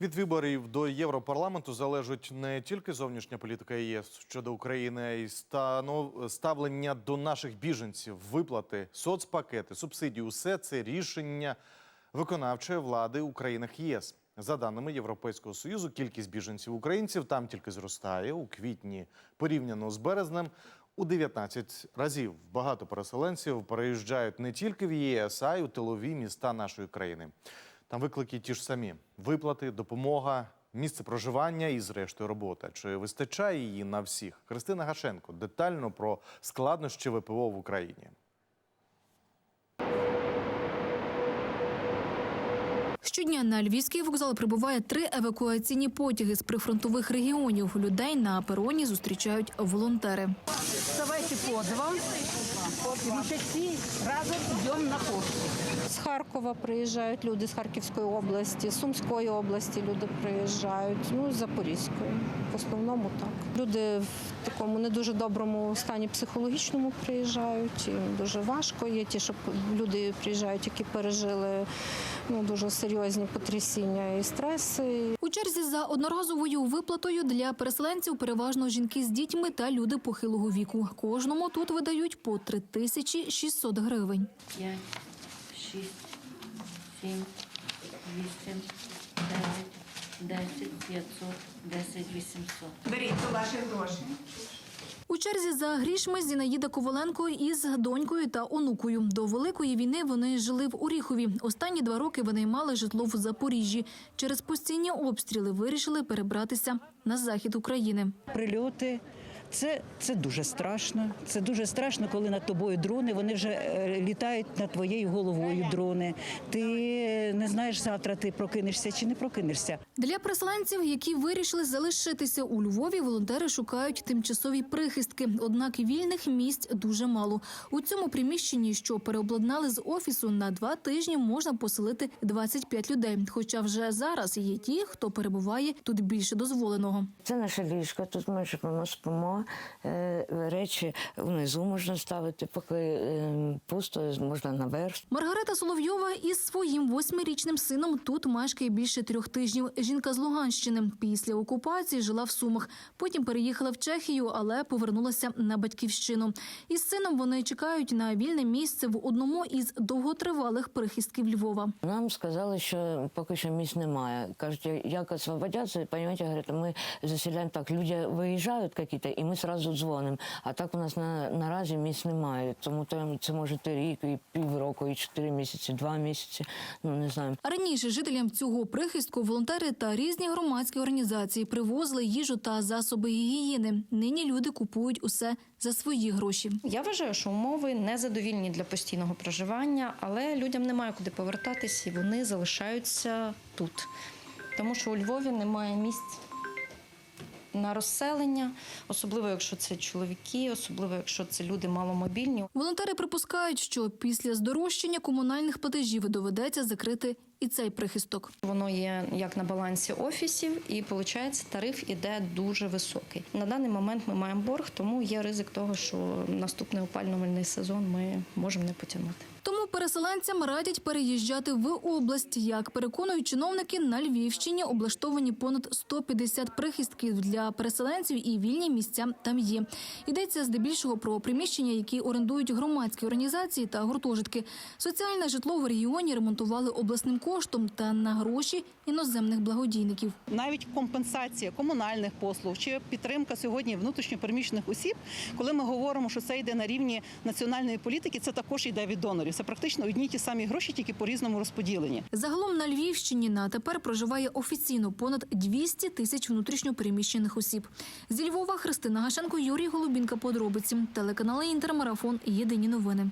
Від виборів до Європарламенту залежить не тільки зовнішня політика ЄС щодо України, а й ставлення до наших біженців, виплати, соцпакети, субсидії. Усе це рішення виконавчої влади у країнах ЄС. За даними Європейського союзу, кількість біженців українців там тільки зростає у квітні порівняно з березнем у 19 разів. Багато переселенців переїжджають не тільки в ЄС, а й у тилові міста нашої країни. Там виклики ті ж самі: виплати, допомога, місце проживання і, зрештою, робота. Чи вистачає її на всіх? Христина Гашенко детально про складнощі ВПО в Україні. Щодня на львівський вокзал прибуває три евакуаційні потяги з прифронтових регіонів. Людей на пероні зустрічають волонтери. Давайте по два. И мы все разом идем на пошту. З Харкова приїжджають люди з Харківської області, з Сумської області люди приїжджають, ну з Запорізької. В основному так. Люди в такому не дуже доброму стані психологічному приїжджають. Їм дуже важко. Є ті, що люди приїжджають, які пережили ну, дуже серйозні потрясіння і стреси. У черзі за одноразовою виплатою для переселенців переважно жінки з дітьми та люди похилого віку. Кожному тут видають по 3600 гривень. п'ять, шість, сім, вісім, дев'ять, десять, п'ятсот, десять, вісімсот. Беріть то ваші гроші. У черзі за грішми Зінаїда Коваленко із донькою та онукою. До великої війни вони жили в Оріхові. Останні два роки вони мали житло в Запоріжжі. Через постійні обстріли вирішили перебратися на захід України. прильоти. Це, це дуже страшно. Це дуже страшно, коли над тобою дрони. Вони вже е, літають над твоєю головою. Дрони. Ти не знаєш завтра, ти прокинешся чи не прокинешся. Для переселенців, які вирішили залишитися у Львові, волонтери шукають тимчасові прихистки. Однак вільних місць дуже мало. У цьому приміщенні, що переобладнали з офісу, на два тижні можна поселити 25 людей. Хоча вже зараз є ті, хто перебуває тут більше дозволеного. Це наше ліжко, тут ми живемо, Е, Речі внизу можна ставити, поки е, пусто, можна наверх. Маргарита Соловйова із своїм восьмирічним сином тут мешкає більше трьох тижнів. Жінка з Луганщини після окупації жила в Сумах. Потім переїхала в Чехію, але повернулася на батьківщину. Із сином вони чекають на вільне місце в одному із довготривалих прихистків Львова. Нам сказали, що поки що місць немає. Кажуть, як освободяться, понимаете, говорят, ми заселяємо так. Люди виїжджають якісь, і ми одразу дзвонимо. А так у нас на, наразі місць немає. Тому то це може і рік, і півроку, і чотири місяці, два місяці. Ну не знаю. Раніше жителям цього прихистку волонтери та різні громадські організації привозили їжу та засоби гігієни. Нині люди купують усе за свої гроші. Я вважаю, що умови незадовільні для постійного проживання, але людям немає куди повертатись, і вони залишаються тут. Тому що у Львові немає місць на розселення, особливо якщо це чоловіки, особливо якщо це люди маломобільні. Волонтери припускають, що після здорожчання комунальних платежів доведеться закрити і цей прихисток. Воно є як на балансі офісів, і виходить, тариф іде дуже високий. На даний момент ми маємо борг, тому є ризик того, що наступний опалювальний сезон ми можемо не потягнути. Тому переселенцям радять переїжджати в область. Як переконують чиновники, на Львівщині облаштовані понад 150 прихистків для переселенців і вільні місця там є. Йдеться здебільшого про приміщення, які орендують громадські організації та гуртожитки. Соціальне житло в регіоні ремонтували обласним коштом та на гроші іноземних благодійників. навіть компенсація комунальних послуг чи підтримка сьогодні внутрішньопереміщених осіб, коли ми говоримо, що це йде на рівні національної політики, це також йде від донорів. Це практично одні ті самі гроші, тільки по різному розподілені. Загалом на Львівщині на тепер проживає офіційно понад 200 тисяч внутрішньопереміщених осіб. Зі Львова Христина Гашенко, Юрій Голубінка. Подробиці. Телеканали Інтермарафон. Єдині новини.